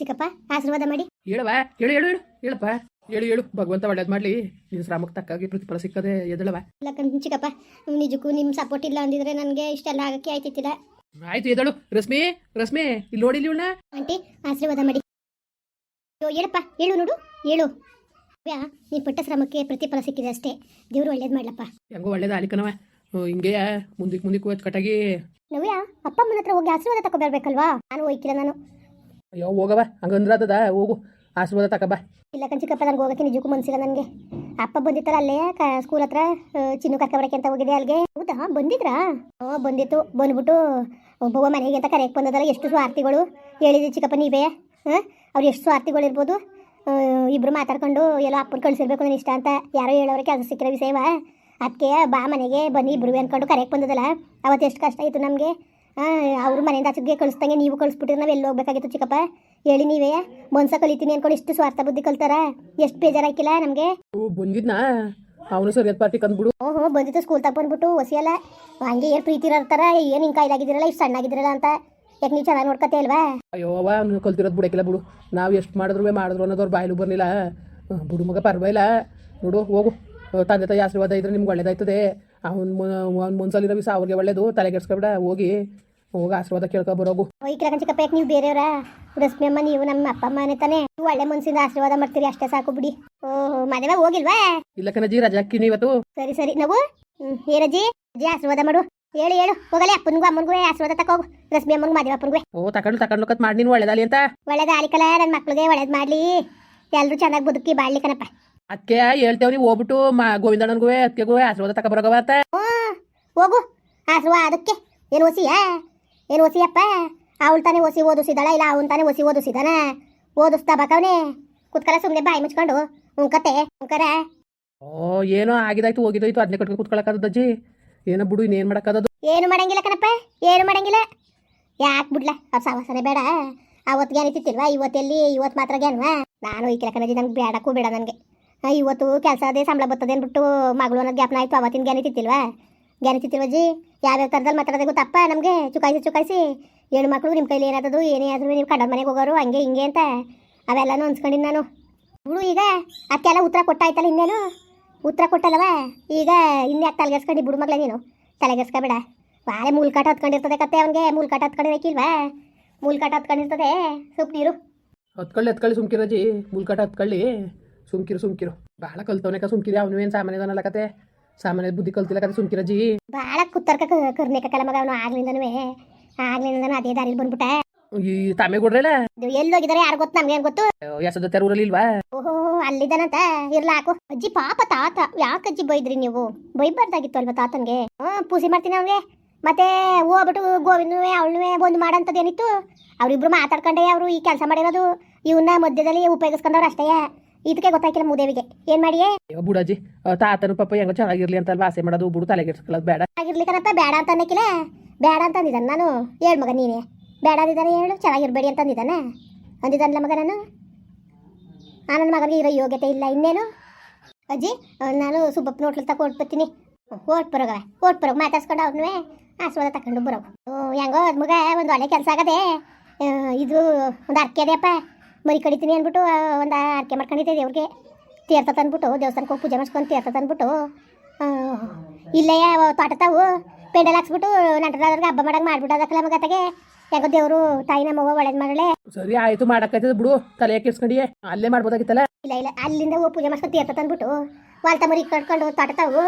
ಚಿಕ್ಕಪ್ಪ ಆಶೀರ್ವಾದ ಮಾಡಿ. ಹೇಳುವ ಹೇಳು ಹೇಳು ಹೇಳು ಹೇಳಪ್ಪ. ಹೇಳು ಹೇಳು ಭಗವಂತ ಒಳ್ಳೇದು ಮಾಡ್ಲಿ. ನಿನ್ನ ಶ್ರಮಕ್ಕೆ ತಕ್ಕಾಗಿ ಪ್ರತಿಫಲ ಸಿಕ್ಕದೆ ಎದಳವ ಇಲ್ಲ ಕಣ್ ಚಿಕ್ಕಪ್ಪ ನಿಜಕ್ಕೂ ನಿಮ್ಮ ಸಪೋರ್ಟ್ ಇಲ್ಲ ಅಂದಿದ್ರೆ ನನಗೆ ಇಷ್ಟೆಲ್ಲ ಆಗಕ್ಕೆ ಆಯ್ತಿತ್ತಿಲ್ಲ. ಆಯ್ತು ಎದಳು. ರಶ್ಮಿ ರಶ್ಮಿ ಇಲ್ಲಿ ನೋಡಿಲಿ ಇಲ್ಲಿ ಆಂಟಿ ಆಶೀರ್ವಾದ ಮಾಡಿ. ಅಯ್ಯೋ ಹೇಳಪ್ಪ ಹೇಳು ನೋಡು ಹೇಳು. ವ್ಯಾ ನೀ ಪಟ್ಟ ಶ್ರಮಕ್ಕೆ ಪ್ರತಿಫಲ ಸಿಕ್ಕಿದೆ ಅಷ್ಟೇ. ದೇವ್ರು ಒಳ್ಳೇದು ಮಾಡ್ಲಪ್ಪ. ಹೆಂಗೋ ಒಳ್ಳೇದು ಆಲಿಕನವ ಹಿಂಗೆ ಮುಂದಕ್ಕೆ ಮುಂದಕ್ಕೆ ಕಟ್ಟಾಗಿ. ನವ್ಯ ಅಪ್ಪ ಅಮ್ಮನ ಹತ್ರ ಹೋಗಿ ಆಶೀರ್ವಾದ ತಗೊಬರ್ಬೇಕಲ್ವಾ ನಾನು ಹೋಯ್ಕಿಲ್ಲ ನಾನು. ಅಯ್ಯೋ ಹೋಗವ ಹಂಗಂದ್ರೆ ಅದದ ಹೋಗು. ಆಶೀರ್ವಾದ ತಕಬಾ ಇಲ್ಲ ಕಂಚಿಕಪ್ಪ ನನಗೆ ಹೋಗಕ್ಕೆ ನಿಜಕ್ಕೂ ಮನ್ಸಿಲ್ಲ ನನಗೆ. ಅಪ್ಪ ಬಂದಿತ್ತಲ್ಲ ಅಲ್ಲೇ ಸ್ಕೂಲ್ ಹತ್ರ ಚಿನ್ನು ಕರ್ಕೊಬರಕ್ಕೆ ಅಂತ ಹೋಗಿದೆ ಅಲ್ಲಿಗೆ. ಹೌದಾ? ಬಂದಿದ್ರಾ? ಹ್ಞೂ ಬಂದಿತ್ತು. ಬಂದ್ಬಿಟ್ಟು ಒಬ್ಬವ ಮನೆಗೆ ಅಂತ ಕರೆಯಕ್ಕೆ ಬಂದದಲ್ಲ, ಎಷ್ಟು ಸ್ವಾರ್ಥಿಗಳು ಹೇಳಿದ್ರಿ ಚಿಕ್ಕಪ್ಪ ನೀವೇ. ಹಾಂ, ಅವ್ರು ಎಷ್ಟು ಸ್ವಾರ್ಥಿಗಳು ಇರ್ಬೋದು ಇಬ್ರು ಮಾತಾಡ್ಕೊಂಡು ಎಲ್ಲೋ ಅಪ್ಪನ ಕಳಿಸಿರ್ಬೇಕು ನನ್ನ ಇಷ್ಟ ಅಂತ ಯಾರೋ ಹೇಳೋರು ಕೆಲಸ ಸಿಕ್ಕಿರೋ ವಿಷಯವ. ಅದಕ್ಕೆ ಬಾ ಮನೆಗೆ ಬನ್ನಿ ಇಬ್ರು ಅನ್ಕೊಂಡು ಕರೆಕ್ಟ್ ಬಂದದಲ್ಲ. ಅವತ್ತು ಎಷ್ಟು ಕಷ್ಟ ಆಯಿತು ನಮಗೆ. ಅವ್ರ ಮನೆಯಿಂದ ಆಚೆಗೆ ಕಳಿಸ್ದಂಗೆ ನೀವು ಕಳಿಸ್ಬಿಟ್ಟಿದ್ರೆ ನಾವು ಎಲ್ಲಿ ಹೋಗ್ಬೇಕಾಗಿತ್ತು ಚಿಕ್ಕಪ್ಪ? ಹೇಳಿ ನೀವೇ ಮನ್ಸ ಕಲಿತೀನಿ ಅನ್ಕೊಂಡು ಇಷ್ಟು ಸ್ವಾರ್ಥ ಬುದ್ಧಿ ಕಲ್ತಾರ? ಎಷ್ಟು ಬೇಜಾರಾಕಿಲ್ಲ ನಮಗೆ? ಓ ಬಂದಿದ್ನಾ? ಅವನು ಸರಿಯಾದ ಪಾರ್ಟಿ ಕಂದ್ಬಿಡು. ಓಹೋ ಬಂದಿತ್ತು ಸ್ಕೂಲ್ ತಗ ಬಂದ್ಬಿಟ್ಟು ಹೊಸಿಯಲ್ಲ ಹಂಗೆ ಏನು ಪ್ರೀತಿ ಇರ್ತಾರ ಏನು ಹಿಂಗೆ ಕಾಯ್ದಾಗಿದ್ದೀರಲ್ಲ ಇಷ್ಟು ಸಣ್ಣಾಗಿದ್ದೀರಲ್ಲ ಅಂತ? ಯಾಕೆ ನೀವು ಚೆನ್ನಾಗಿ ನೋಡ್ಕತ್ತೆ ಅಲ್ವಾ ಅಯ್ಯೋ ಅವ ಅವ್ನು ಕಲ್ತಿರೋದು ಬಿಡಕ್ಕಿಲ್ಲ ಬಿಡು. ನಾವು ಎಷ್ಟು ಮಾಡಿದ್ರು ಮಾಡಿದ್ರು ಅನ್ನೋದವ್ರು ಬಾಯ್ಲು ಬರಲಿಲ್ಲ. ಬಿಡು ಮಗ ಪರವಾಗಿಲ್ಲ. ನೋಡು ಹೋಗು. ತಂದೆ ತಾಯಿ ಆಶೀರ್ವಾದ ಇದ್ರೆ ನಿಮ್ಗೆ ಒಳ್ಳೇದಾಯ್ತದೆ. ಅವ್ನು ಅವ್ನು ಮುನ್ಸಲ್ಲಿರೋ ವಿಷ ಅವ್ರಿಗೆ ಒಳ್ಳೇದು. ತಲೆಗೆಡ್ಸ್ಕೊಬೇಡ ಹೋಗಿ. ಹೋಗಿ ಆಶೀರ್ವಾದ ಕೇಳ್ಕೊ ಬರೋಗು. ಚಿಕ್ಕಪ್ಪ ಯಾಕೆ ನೀವು ಬೇರೆಯವರ? ರಶ್ಮಿ ಅಮ್ಮ ನೀವು ನಮ್ಮ ಅಪ್ಪ ಅಮ್ಮ ತಾನೇ ನೀವು ಒಳ್ಳೆ ಮನ್ಸಿಂದ ಆಶೀರ್ವಾದ ಮಾಡ್ತೀರಿ ಅಷ್ಟೇ ಸಾಕು ಬಿಡಿ. ಓಹೋ ಮದುವೆ ಹೋಗಿಲ್ವಾ? ಇಲ್ಲ ಕಣಜಿ ರಜಾ ಹಾಕಿನಿ ಇವತ್ತು. ಸರಿ ಸರಿ ನಾವು ಏ ರಜಿ ಅಜ್ಜಿ ಆಶೀರ್ವಾದ ಮಾಡು. ಹೇಳು ಹೇಳು ಹೋಗಲಿ ಅಪ್ಪನಿಗೂ ಅಮ್ಮನಿಗೂ ಆಶೀರ್ವಾದ ತಕೋಗು. ರಶ್ಮಿ ಅಮ್ಮನಿಗೂ ಮದುವೆ ಅಪ್ಪನಿಗೂ ಓ ತಕೊಂಡು ತಕೊಂಡು ಕತ್ ಮಾಡಿ ನೀನು ಒಳ್ಳೇದಾಲಿ ಅಂತ? ಒಳ್ಳೇದು ಆಲಿಕಲ್ಲ ನನ್ನ ಮಕ್ಳಿಗೆ ಒಳ್ಳೇದು ಮಾಡ್ಲಿ. ಎಲ್ಲರೂ ಚೆನ್ನಾಗಿ ಬದುಕಿ ಬಾಳ್ಲಿ ಕಣಪ್ಪ. ಅದಕ್ಕೆ ಹೇಳ್ತೇವ್ರಿ ಹೋಗ್ಬಿಟ್ಟು ಮಾ ಗೋವಿಂದಣ್ಣನಿಗೂ ಅದಕ್ಕೆಗೂ ಆಶೀರ್ವಾದ ತಗೊಬರೋಗವ ಅಂತ? ಹ್ಞೂ ಹೋಗು. ಆಶೀರ್ವಾದ ಅದಕ್ಕೆ. ಏನು ಒಸಿಯಾ ಏನು ಒಸಿಯಪ್ಪ? ಅವಳು ತಾನೇ ಒಸಿ ಓದಿಸಿದಾಳ ಇಲ್ಲ ಅವನು ತಾನೇ ಒಸಿ ಓದಿಸಿದಾನ? ಓದಿಸ್ತಾ ಬಕವನೇ? ಕುತ್ಕಲ ಸುಮ್ಮನೆ ಬಾಯಿ ಮುಚ್ಕೊಂಡು. ಉಂಕತೆ ಉಂಕರ ಓ ಏನೋ ಆಗಿದಾಯ್ತು ಹೋಗಿದಾಯ್ತು. ಅದನ್ನೇ ಕಟ್ಕೊಂಡು ಕುತ್ಕೊಳಕ್ಕದಜ್ಜಿ ಏನೋ ಬಿಡು ಇನ್ನೇನು ಮಾಡೋಕ್ಕದದು ಏನು ಮಾಡಂಗಿಲ್ಲ ಕಣಪ್ಪ ಏನು ಮಾಡಂಗಿಲ್ಲ. ಯಾಕೆ ಬಿಡ್ಲ ಅವ್ರ ಸವಾಸನೆ ಬೇಡ. ಅವತ್ತು ಗ್ಯಾನಿ ತಿತ್ತಿಲ್ವಾ ಇವತ್ತೆಲ್ಲಿ ಇವತ್ತು ಮಾತ್ರ ಗ್ಯಾನ್ವಾ ನಾನು ಈ ಕಣಜಿ ನಂಗೆ ಬೇಡಕ್ಕೂ ಬೇಡ ನನಗೆ. ಇವತ್ತು ಕೆಲಸ ಅದೇ ಸಂಬಳ ಬರ್ತದೆ ಅಂದ್ಬಿಟ್ಟು ಮಗಳು ಅನ್ನೋದು ಜ್ಞಾಪನ ಆಯಿತು ಅವತ್ತಿನ ಜ್ಞಾನ ತಿತ್ತಿಲ್ವಾ ಜ್ಞಾನ ತಿತ್ತಿಲ್ವಜ್ಜಿ ಯಾವ್ಯಾವ ಥರದಲ್ಲಿ ಮಾತಾಡೋದೇ ಗೊತ್ತಪ್ಪ ನಮಗೆ? ಚುಕಾಯಿಸಿ ಚುಕಾಯಿಸಿ. ಹೆಣ್ಣು ಮಕ್ಕಳು ನಿಮ್ಮ ಕೈಲಿ ಏನಾದದು, ಏನೇ ಆದರೂ ನೀವು ಕಂಡ ಮನೆಗೆ ಹೋಗೋರು, ಹಂಗೆ ಹಿಂಗೆ ಅಂತ. ಅವೆಲ್ಲನೂ ಅನ್ಸ್ಕೊಂಡಿನಿ ನಾನು. ಇವಳು ಈಗ, ಅದಕ್ಕೆಲ್ಲ ಉತ್ತರ ಕೊಟ್ಟಾಯ್ತಲ್ಲ ಇನ್ನೇನು? ಉತ್ತರ ಕೊಟ್ಟಲ್ಲವ? ಈಗ ಇನ್ಯಾಕೆ ತಲೆಗೆಸ್ಕೊಂಡು ಬಿಡು ಮಗಳೇ ನೀನು? ತಲೆಗೆಸ್ಕೊಬೇಡ. ಬಾಳೆ ಮೂಲ್ಕಾಟ ಹತ್ಕೊಂಡಿರ್ತದೆ ಕತ್ತೆ ಅವನಿಗೆ. ಮೂಲ್ಕಾಟ ಹತ್ಕೊಂಡಿರಕ್ಕಿಲ್ವಾ ಮೂಲ್ಕಾಟ ಹತ್ಕೊಂಡಿರ್ತದೆ. ಸುಪ್ ನೀರು ಹತ್ಕೊಳ್ಳಿ ಹತ್ಕೊಳ್ಳಿ ಸುಮ್ಕಿರಜ್ಜಿ ಮುಲ್ಕಟ ಹತ್ಕೊಳ್ಳಿ. ಸುಮ್ಕಿರು ಸುಮ್ಕಿರು. ಭಾಳ ಕಲ್ತವನೇಕ ಸುಮ್ಕಿರಿ ಅವನು ಏನು ಸಾಮಾನ್ಯದನಲ್ಲ ಕತೆ. ಸಾಮಾನ್ಯ ಬುದ್ಧಿ ಕಲ್ತಿಲ್ಲ ಕತೆ ಸುಮ್ಕಿರಜಿ ಭಾಳ ಕುತ್ತರ್ಕ ಕರ್ನೇಕ ಮಗ ಅವನು ಆಗ್ಲಿಂದನೂ ಆಗ್ಲಿಂದನೂ ಅದೇ ದಾರಿಲಿ ಬಂದ್ಬಿಟ್ಟ. ಈ ತಾಮೆ ಕೊಡ್ರಲ್ಲ ಇದು ಎಲ್ಲಿ ಹೋಗಿದಾರೆ ಯಾರು ಗೊತ್ತು ನಮ್ಗೇನು ಗೊತ್ತು? ಎಸದ ಊರಲ್ಲಿ ಇಲ್ವಾ ಓಹೋ ಅಲ್ಲಿದ್ದಾನಂತ? ಇರ್ಲಾಕು ಅಜ್ಜಿ ಪಾಪ ತಾತ. ಯಾಕೆ ಅಜ್ಜಿ ಬೈದ್ರಿ ನೀವು? ಬೈಬಾರ್ದಾಗಿತ್ತು ಅಲ್ವಾ ತಾತನ್ಗೆ? ಹ್ಞೂ ಪೂಸಿ ಮಾಡ್ತೀನಿ ಅವ್ನಿಗೆ. ಮತ್ತೆ ಹೋಗ್ಬಿಟ್ಟು ಗೋವಿಂದನುವೆ ಅವಳನ್ನುವೆ ಒಂದು ಮಾಡಂತದೇನಿತ್ತು? ಏನಿತ್ತು ಅವರಿಬ್ರು ಮಾತಾಡ್ಕೊಂಡೆ ಅವರು ಈ ಕೆಲಸ ಮಾಡಿರೋದು. ಇವನ್ನ ಮಧ್ಯದಲ್ಲಿ ಉಪಯೋಗಿಸ್ಕೊಂಡವ್ರು ಅಷ್ಟೇ. ಇದಕ್ಕೆ ಗೊತ್ತಾಗಿಲ್ಲ ಮೂದೇವಿಗೆ. ಏನ್ ಮಾಡಿಯೇ? ಅಯ್ಯೋ ಬುಡಾಜಿ ಆ, ತಾತನ ಪಾಪ ಹೆಂಗೋ ಚೆನ್ನಾಗಿರ್ಲಿ ಅಂತ ಅಲ್ವಾ ಆಸೆ ಮಾಡೋದು ಬುಡು ತಲೆಗೆಡ್ಸ್ಕೊಳ್ಳೋದು ಬೇಡ. ಆಗಿರ್ಲಿಕ್ಕನಪ್ಪ ಬೇಡ ಅಂತ ಅನ್ನಕ್ಕಿಲ್ಲ. ಬೇಡ ಅಂತ ಅಂದಿದ್ದಾನೆ ನಾನು. ಹೇಳು ಮಗ ನೀನೇ. ಬೇಡ ಅಂದಿದ್ದಾನೆ ಹೇಳು ಚೆನ್ನಾಗಿರ್ಬೇಡಿ ಅಂತ ಅಂದಿದ್ದಾನೆ. ಅಂದಿದ್ದಾನಲ್ಲ ಮಗ ನಾನು ಆ ನನ್ನ ಮಗನಿಗೆ ಇರೋ ಯೋಗ್ಯತೆ ಇಲ್ಲ ಇನ್ನೇನು? ಅಜ್ಜಿ ಆ, ನಾನು ಸುಬ್ಬಪ್ಪ ನೋಟ್ಲು ತಕ ಬರ್ತೀನಿ ಓಟ್ ಬರೋಗವ ಓಟ್ ಬರೋಗ ಮಾತಾಡ್ಸ್ಕೊಂಡು ಅವ್ರನ್ನೇ ಆಸ್ವಾದ ತಗೊಂಡು ಬರೋ ಹೆಂಗೋ ಅದ್ ಮಗ ಒಂದು ಒಳ್ಳೆ ಕೆಲಸ ಆಗದೆ ಆ, ಇದು ಒಂದು ಅರ್ಕೆ ಅದೆಯಪ್ಪ ಮರಿ ಕಡಿತೀನಿ ಅಂದ್ಬಿಟ್ಟು ಒಂದು ಆರ್ಕೆ ಮಾಡ್ಕೊಂಡಿದ್ದೆ ದೇವ್ರಿಗೆ. ತೀರ್ಥ ತಂದ್ಬಿಟ್ಟು ದೇವಸ್ಥಾನಕ್ಕೆ ಹೋಗಿ ಪೂಜೆ ಮಾಡ್ಸ್ಕೊಂಡು ತೀರ್ಥ ತಂದ್ಬಿಟ್ಟು ಇಲ್ಲೇ ತೋಟ ತಾವು ಪೆಂಡಲ್ ಹಾಕ್ಸ್ಬಿಟ್ಟು ನಂಟರಾದ್ರಿಗೆ ಹಬ್ಬ ಮಾಡಂಗೆ ಮಾಡ್ಬಿಟ್ಟದಕ್ಕಲ್ಲ ಮಗತ್ತಾಗೆ ಯಾಕೋ ದೇವರು ತಾಯಿ ನಮ್ಮವ್ವ ಒಳ್ಳೇದು ಮಾಡಲೆ ಸರಿ ಆಯ್ತು ಮಾಡೋಕ್ಕಾಯ್ತದ ಬಿಡು ತಲೆ ಕೆಡ್ಸ್ಕೊಂಡಿಯೇ ಅಲ್ಲೇ ಮಾಡ್ಬೋದಾಗಿತ್ತಲ್ಲ. ಇಲ್ಲ ಇಲ್ಲ ಅಲ್ಲಿಂದ ಹೋಗಿ ಪೂಜೆ ಮಾಡ್ಸ್ಕೊಂಡು ತೀರ್ಥ ತಂದ್ಬಿಟ್ಟು ವಾಲ್ತ ಮರಿ ಕಟ್ಕೊಂಡು ತೋಟ ತಾವು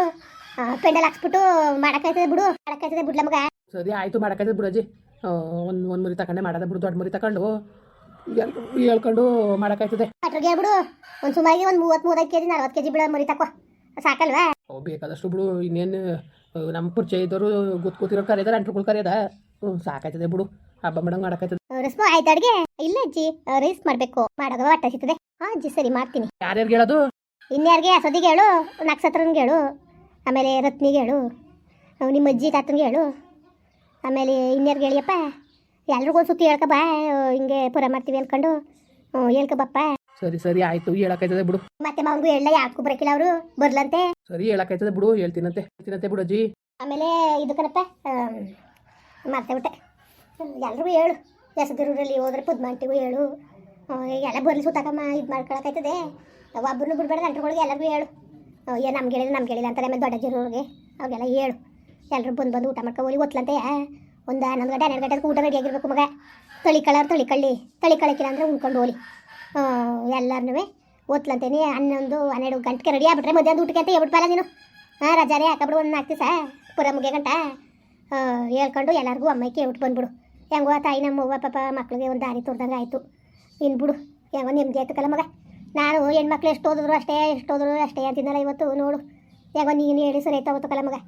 ಪೆಂಡಲ್ ಹಾಕ್ಸ್ಬಿಟ್ಟು ಮಾಡೋಕ್ಕಾಯ್ತದೆ ಬಿಡು ಮಾಡಕ್ಕಾಯ್ತದೆ ಬಿಡ್ಲ ಮಗ. ಸರಿ ಆಯ್ತು ಬಿಡು ಅಜ್ಜಿ. ಒಂದು ಒಂದು ಮರಿ ತಗೊಂಡೆ ಮಾಡೋದ ಬಿಡು ದೊಡ್ಡ ಮರಿ ಎಲ್- ಹೇಳ್ಕೊಂಡು ಮಾಡಕ್ಕಾಯ್ತದೆ. ಅಟ್ರಿಗೆ ಹೇಳ್ಬಿಡು ಒಂದು ಸುಮಾರಿಗೆ ಒಂದು ಮೂವತ್ತು ಮೂವತ್ತೈದು ಕೆ ಜಿ ನಲ್ವತ್ತು ಕೆ ಜಿ ಬಿಡ ಮರಿ ತಕೋ. ಸಾಕಲ್ವಾ? ಅವು ಬೇಕಾದಷ್ಟು ಬಿಡು ಇನ್ನೇನು ನಮ್ಮ ಪರಿಚಯ ಇದ್ದವರು ಗೊತ್ಕೋತಿರೋ ಕರೆಯದ ಅಂಟ್ರುಗಳು ಕರೆಯದ ಸಾಕಾಯ್ತದೆ ಬಿಡು ಹಬ್ಬ ಮಾಡಂಗೆ ಮಾಡಕ್ಕೈತದೆ ರಸ್ಮು ಆಯ್ತು ಅಡ್ಗೆ? ಇಲ್ಲ ಅಜ್ಜಿ ರೈಸ್ ಮಾಡಬೇಕು. ಮಾಡೋದು ಹೊಟ್ಟೆ ಸಿಗ್ತದೆ ಹಾಂ ಅಜ್ಜಿ ಸರಿ ಮಾಡ್ತೀನಿ. ಯಾರ್ಯಾರಿಗೆ ಹೇಳೋದು ಇನ್ಯಾರಿಗೆ? ಅಸದಿಗೆ ಹೇಳು ನಕ್ಷತ್ರನ್ಗೆ ಹೇಳು ಆಮೇಲೆ ರತ್ನಿಗೆ ಹೇಳು ನಿಮ್ಮ ಅಜ್ಜಿ ತಾತನ್ಗೆ ಹೇಳು ಆಮೇಲೆ ಇನ್ಯಾರ್ಗೆ ಹೇಳಿಯಪ್ಪ? ಎಲ್ರಿಗೂ ಒಂದು ಸುತ್ತಿ ಹೇಳ್ಕ ಬಾ ಹಿಂಗೆ ಪೂರ ಮಾಡ್ತೀವಿ ಅನ್ಕೊಂಡು. ಹ್ಞೂ ಹೇಳ್ಕ ಬಪ್ಪ. ಸರಿ ಸರಿ ಆಯ್ತು ಹೇಳಕ್ಕೈತದೆ ಬಿಡು. ಮತ್ತೆ ಮಾವನ್ಗೂ ಎಳ್ಳ ಯಾಕೂ ಬರಕಿಲ್ಲ ಅವರು ಬರ್ಲಂತೆ. ಸರಿ ಹೇಳಕ್ಕೈತದೆ ಬಿಡು ಹೇಳ್ತೀನಂತೆ ಹೇಳ್ತೀನಂತೆ ಅಜ್ಜಿ. ಆಮೇಲೆ ಇದು ಕಣಪ್ಪ ಮರ್ತೇ ಬಿಟ್ಟೆ. ಎಲ್ರಿಗೂ ಹೇಳು ಹೆಸದಿರೂರಲ್ಲಿ ಹೋದ್ರೆ ಪುದ್ಮಾಂಟಿಗೂ ಹೇಳು. ಎಲ್ಲ ಬರ್ಲಿ ಸುತ್ತಾಕಮ್ಮ ಇದು ಮಾಡ್ಕೊಳಕೈತದೆ ಒಬ್ಬರನ್ನು ಬಿಡ್ಬೇಡ ಗಂಟ್ರುಗಳಿಗೆ ಎಲ್ಲರಿಗೂ ಹೇಳು. ಏನು ಏ ನಮ್ಗೆ ಹೇಳಿದ್ರೆ ನಮ್ಗೆ ಹೇಳಿಲ್ಲ ಅಂತಾರೆ ಆಮೇಲೆ ದೊಡ್ಡ ಜೀರೋರಿಗೆ ಅವಾಗೆಲ್ಲ ಹೇಳು. ಎಲ್ಲರೂ ಬಂದು ಬಂದು ಊಟ ಮಾಡ್ಕೊ ಹೋಗಿ ಒಂದು ಹನ್ನೊಂದು ಗಂಟೆ ಹನ್ನೆರಡು ಗಂಟೆ ಊಟ ರೆಡಿ ಆಗಿರ್ಬೇಕು ಮಗ. ತಳಿ ಕಳರ್, ತಳಿ ಕಳ್ಳಿ. ತಳಿ ಕಳಕಿಲ್ಲ ಅಂದರೆ ಉಣ್ಕೊಂಡು ಹೋಲಿ ಎಲ್ಲರನ್ನೂ ಓದ್ಲಂತೇನೆ. ಹನ್ನೊಂದು, ಹನ್ನೆರಡು ಗಂಟೆಗೆ ರೆಡಿ ಆಗ್ಬಿಟ್ರೆ ಮಧ್ಯಾಹ್ನ ಊಟಕ್ಕೆ ಅಂತ ಹೇಳ್ಬಿಟ್ಬಲ್ಲ ನೀನು. ಹಾಂ ರಜಾರೇ ಹಾಕಬಿಡು ಒಂದು ನಾಲ್ಕು ದಿವಸ. ಪುರ ಮುಗಿಯ ಗಂಟ. ಹೇಳ್ಕೊಂಡು ಎಲ್ಲರಿಗೂ ಅಮ್ಮಕ್ಕೆ ಹೇಳ್ಬಿಟ್ಟು ಬಂದ್ಬಿಡು. ಹೆಂಗೋ ತಾಯಿ ನಮ್ಮ ಅವ್ವ, ಪಾಪ ಮಕ್ಳಿಗೆ ಒಂದು ದಾರಿ ತೋರ್ದಂಗೆ ಆಯಿತು. ಇನ್ನು ಬಿಡು. ಹೆಂಗೋ ನೆಮ್ಮದಿ ಆಯ್ತಕ್ಕಲ್ಲ ಮಗ. ನಾನು ಹೆಣ್ಮಕ್ಳು ಎಷ್ಟು ಓದಿದ್ರು ಅಷ್ಟೇ, ಎಷ್ಟು ಓದಿದ್ರು ಅಷ್ಟೇ ಅಂತಿದ್ದಲ್ಲ ಇವತ್ತು ನೋಡು. ಹೆಂಗೋ ನೀನು ಹೇಳಿ ಸರಿ ಆಯ್ತಾ ಹೋಗ್ತಕ್ಕಲ್ಲ ಮಗ.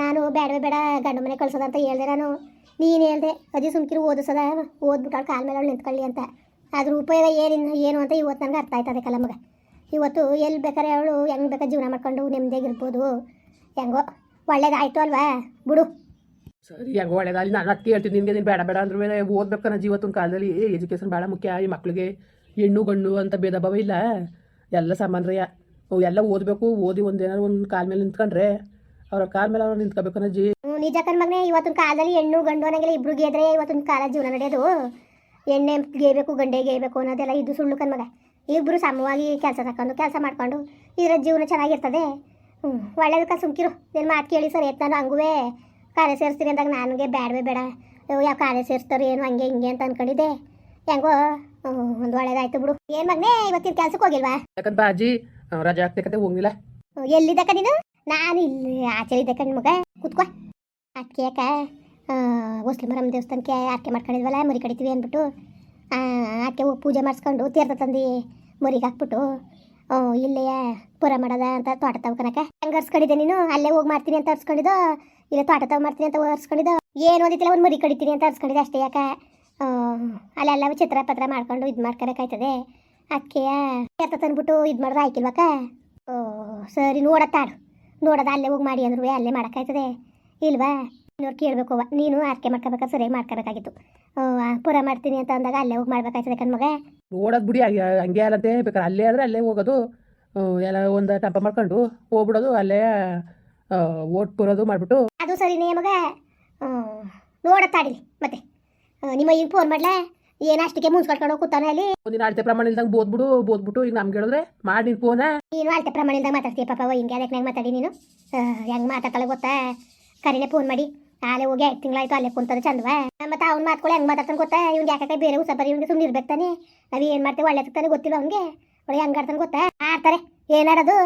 ನಾನು ಬೇಡವೇ ಬೇಡ, ಗಂಡು ಮನೆ ಕಳ್ಸೋದಂತ ಹೇಳ್ದೆ ನಾನು. ನೀನು ಹೇಳ್ದೆ ಅದೇ ಸುಮ್ಕಿರು ಓದಿಸದ ಓದ್ಬಿಟ್ಟು ಅವ್ಳು ಕಾಲ ಮೇಲೆ ಅವಳು ನಿಂತ್ಕೊಳ್ಳಿ ಅಂತ. ಅದ್ರ ಉಪಯೋಗ ಏನಿನ್ನು ಏನು ಅಂತ ಇವತ್ತು ನನಗೆ ಅರ್ಥ ಆಯ್ತದೆ ಕಲ ಮಗ ಇವತ್ತು ಎಲ್ಲಿ ಬೇಕಾದ್ರೆ ಅವಳು ಹೆಂಗೆ ಬೇಕಾದ್ರೆ ಜೀವನ ಮಾಡ್ಕೊಂಡು ನೆಮ್ಮದಿಯಾಗಿರ್ಬೋದು ಹೆಂಗೋ, ಒಳ್ಳೇದಾಯ್ತು ಅಲ್ವಾ? ಬಿಡು. ಸರಿ, ಹೆಂಗೋ ಒಳ್ಳೇದಾಗಲಿ ನಾನು ಅದಕ್ಕೆ ಹೇಳ್ತೀನಿ ನಿನಗೆ ನೀನು ಬೇಡ ಬೇಡ ಅಂದ್ರೆ ಓದ್ಬೇಕನ್ನ ಜೀವತ್ತಿನ ಕಾಲದಲ್ಲಿ ಎಜುಕೇಷನ್ ಭಾಳ ಮುಖ್ಯ. ಈ ಮಕ್ಳಿಗೆ ಹೆಣ್ಣು, ಗಂಡು ಅಂತ ಭೇದ ಭಾವ ಇಲ್ಲ. ಎಲ್ಲ ಸಮಾನರಯ್ಯ ಅವು ಎಲ್ಲ ಓದಬೇಕು, ಓದಿ ಒಂದೇನಾದ್ರು ಒಂದು ಕಾಲ ಮೇಲೆ ನಿಂತ್ಕೊಂಡ್ರೆ ಅವ್ರ ಕಾಲ ಮೇಲೆ ಅವ್ರು ನಿಂತ್ಕೋಬೇಕು ಅನ್ನೋ ಜೀ ನಿಜ ಕಣ್ಮಗ್ನೆ ಇವತ್ತಿನ ಕಾಲದಲ್ಲಿ ಹೆಣ್ಣು ಗಂಡು ಅನ್ನೋಂಗಿಲ್ಲ ಇಬ್ರು ಗೆದ್ರೆ ಇವತ್ತಿನ ಕಾಲ ಜೀವನ ನಡೆಯೋದು. ಎಣ್ಣೆ ಗೇಬೇಕು ಗಂಡೆ ಗೇಬೇಕು ಅನ್ನೋದೆಲ್ಲ ಇದು ಸುಳ್ಳು ಕಣ್ಮಗ ಇಬ್ಬರು ಸಮವಾಗಿ ಕೆಲಸ ತಕೊಂಡು ಕೆಲಸ ಮಾಡ್ಕೊಂಡು ಇದ್ರ ಜೀವನ ಚೆನ್ನಾಗಿರ್ತದೆ. ಹ್ಞೂ ಒಳ್ಳೇದಕ್ಕ ಸುಮ್ಕಿರು. ನಿನ್ನ ಮಾತು ಕೇಳಿ ಸರ್ ಎತ್ತ ನಾನು ಹಂಗುವೆ. ಕಾರ್ಯ ಸೇರಿಸ್ತೀನಿ ಅಂದಾಗ ನನಗೆ ಬೇಡವೇ ಬೇಡ. ಯಾವ ಕಾರ್ಯ ಸೇರಿಸ್ತಾರೆ ಏನು ಹಂಗೆ ಹಿಂಗೆ ಅಂತ ಅನ್ಕೊಂಡಿದ್ದೆ. ಹೆಂಗೋ ಒಂದು ಒಳ್ಳೇದಾಯ್ತು ಬಿಡು. ಏನು ಮಗನೇ ಇವತ್ತಿನ ಕೆಲ್ಸಕ್ಕೆ ಹೋಗಿಲ್ವಾ? ಯಾಕಂದ್ರೆ ಬಾಜಿ ರಜೆ ಆಗ್ತಕ್ಕಂತೆ ಹೋಗಿಲ್ಲ ಎಲ್ಲಿದ್ದಕ್ಕ ನೀನು? ನಾನು ಇಲ್ಲಿ ಆಚೆ ಇದ್ದೆ ಮಗ, ಕೂತ್ಕೋ. ಅದಕ್ಕೆ ಯಾಕೆ ಹೊಸ್ಲಿ ಮರಮ್ಮ ದೇವಸ್ಥಾನಕ್ಕೆ ಆರ್ಕೆ ಮಾಡ್ಕೊಂಡಿದ್ವಲ್ಲ, ಮರಿ ಕಡಿತೀವಿ ಅಂದ್ಬಿಟ್ಟು ಆಕೆ ಪೂಜೆ ಮಾಡಿಸ್ಕೊಂಡು ತೀರ್ಥ ತಂದು ಮರಿಗೆ ಹಾಕ್ಬಿಟ್ಟು ಇಲ್ಲೇ ಪುರ ಮಾಡೋದ ಅಂತ ತೋಟ ಕನಕ ಹೆಂಗೆ ಹರ್ಸ್ಕೊಂಡಿದ್ದೆ ನೀನು? ಅಲ್ಲೇ ಹೋಗಿ ಮಾಡ್ತೀನಿ ಅಂತ ಹರ್ಸ್ಕೊಂಡಿದ್ದು? ಇಲ್ಲ ತೋಟ ತಾವು ಮಾಡ್ತೀನಿ ಅಂತ ಹರ್ಸ್ಕೊಂಡಿದ್ದು? ಏನು ಓದಿತ್ತಿಲ್ಲ, ಒಂದು ಮರಿ ಕಡಿತೀನಿ ಅಂತ ಹರ್ಸ್ಕೊಂಡಿದ್ದೆ ಅಷ್ಟೇ ಯಾಕೆ? ಅಲ್ಲೆಲ್ಲ ಚಿತ್ರ ಪತ್ರ ಮಾಡ್ಕೊಂಡು ಇದು ಮಾಡ್ಕೊಬೇಕಾಯ್ತದೆ. ಅದಕ್ಕೆ ತೀರ್ಥ ತಂದ್ಬಿಟ್ಟು ಇದು ಮಾಡಿದ್ರೆ ಆಯ್ಕಿಲ್ವಕ್ಕ ಓ, ಸರಿ ನೋಡತ್ತಾಡು ನೋಡೋದ ಅಲ್ಲೇ ಹೋಗಿ ಮಾಡಿ ಅಂದ್ರೂ ಅಲ್ಲೇ ಮಾಡೋಕ್ಕಾಯ್ತದೆ? ಇಲ್ವಾ? ಇನ್ನೋರು ಕೇಳಬೇಕು ನೀನು ಆರ್ಕೆ ಮಾಡ್ಕೋಬೇಕಾ ಸರಿಯಾಗಿ ಮಾಡ್ಕೋಬೇಕಾಗಿತ್ತು. ಪೂರ ಪುರ ಮಾಡ್ತೀನಿ ಅಂತ ಅಂದಾಗ ಅಲ್ಲೇ ಹೋಗಿ ಮಾಡ್ಬೇಕಾಯ್ತದೆ ಕಣ್ಮಗ ನೋಡೋದು ಬಿಡಿ ಹಂಗೆ ಅಲ್ಲದೆ ಅಲ್ಲಂತೆ ಬೇಕಾದ್ರೆ ಅಲ್ಲೇ ಆದರೆ ಅಲ್ಲೇ ಹೋಗೋದು ಎಲ್ಲ ಒಂದು ಟಂಪ ಮಾಡ್ಕೊಂಡು ಹೋಗ್ಬಿಡೋದು ಅಲ್ಲೇ ಓಟ್ ಪೂರೋದು ಮಾಡಿಬಿಟ್ಟು. ಅದು ಸರಿನೇ ಮಗ. ನೋಡತ್ತಾಡಿ ನೋಡತ್ತಾಡಿಲಿ ಮತ್ತೆ. ನಿಮ್ಮ ಈಗ ಫೋನ್ ಮಾಡ್ಲಾ? ಏನು ಅಷ್ಟಕ್ಕೆ ಮುನ್ಸ್ಕೊಳ್ಕೊಂಡು ಕೂತಾನೆ ಅಲ್ಲಿ? ಒಂದಿನ ಅಳತೆ ಪ್ರಮಾಣ ಇಲ್ದಂಗೆ ಬೋದ್ಬಿಡು ಬೋದ್ಬಿಟ್ಟು ಈಗ ನಮ್ಗೆ ಹೇಳಿದ್ರೆ ಮಾಡಿ ನೀನು ಫೋನ ನೀನು ಅಳತೆ ಪ್ರಮಾಣದಿಂದ ಮಾತಾಡ್ತೀಯ ಪಾಪ ಹಿಂಗೆ ಅದಕ್ಕೆ ನಂಗೆ ಮಾತಾಡಿ ನೀನು? ಹೆಂಗ್ ಮಾತಾಡ್ತಾಳೆ ಗೊತ್ತಾ? ಕರೀನೆ ಫೋನ್ ಮಾಡಿ. ಅಲ್ಲೇ ಹೋಗಿ ಐದು ತಿಂಗಳಾಯ್ತು ಅಲ್ಲೇ ಕುಂತದ ಚಂದವಾ. ಮತ್ತೆ ಅವ್ನು ಮಾತ್ಕೊಳ್ಳಿ ಹೆಂಗ್ ಮಾತಾಡ್ತಾನೆ ಗೊತ್ತಾ? ಇವ್ನ್ ಯಾಕೆ ಬೇರೆ ಉಸ ಬರೀ ಇವ್ನಿಗೆ ಸುಮ್ಮನೆ ಇರ್ಬೇಕು ತಾನೆ. ನಾವು ಏನು ಮಾಡ್ತೇವೆ ಒಳ್ಳೆ ತಾನೆ ಗೊತ್ತಿಲ್ಲ ಅವ್ನಿಗೆ? ಒಳ್ಳೆ ಹೆಂಗೆ ಆಡ್ತಾನೆ ಗೊತ್ತಾ? ಆಡ್ತಾರೆ. ಏನಾಡೋದು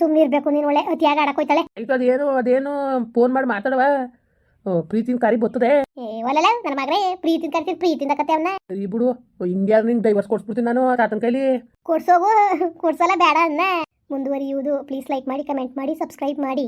ಸುಮ್ಮನೆ ಇರಬೇಕು ನೀನು ಒಳ್ಳೆ ಅತಿಯಾಗಿ ಆಡಕ್ಕೆ ಹೋಯ್ತಾಳೆ. ಆಯ್ತು ಅದೇನು ಅದೇನು ಫೋನ್ ಮಾಡಿ ಮಾತಾಡುವ. ಪ್ರೀತಿನ ಕರಿ ಬರ್ತದೆ ಒಲ್ಲಲ್ಲ ನನ್ನ ಮಗನೇ ಪ್ರೀತಿನ ಕರಿತೀನಿ ಪ್ರೀತಿಯಿಂದ ಕತೆ ಅವನ್ನ ಈ ಬಿಡು ಹಿಂಗೆ ನಿಂಗೆ ಡೈವರ್ಸ್ ಕೊಡ್ಸ್ಬಿಡ್ತೀನಿ ನಾನು ತಾತನ ಕೈಲಿ. ಕೊಡ್ಸೋಗು ಕೊಡ್ಸಲ್ಲ ಬೇಡ ಅನ್ನ. ಮುಂದುವರಿಯುವುದು ಪ್ಲೀಸ್ ಲೈಕ್ ಮಾಡಿ ಕಮೆಂಟ್ ಮಾಡಿ ಸಬ್ಸ್ಕ್ರೈಬ್ ಮಾಡಿ.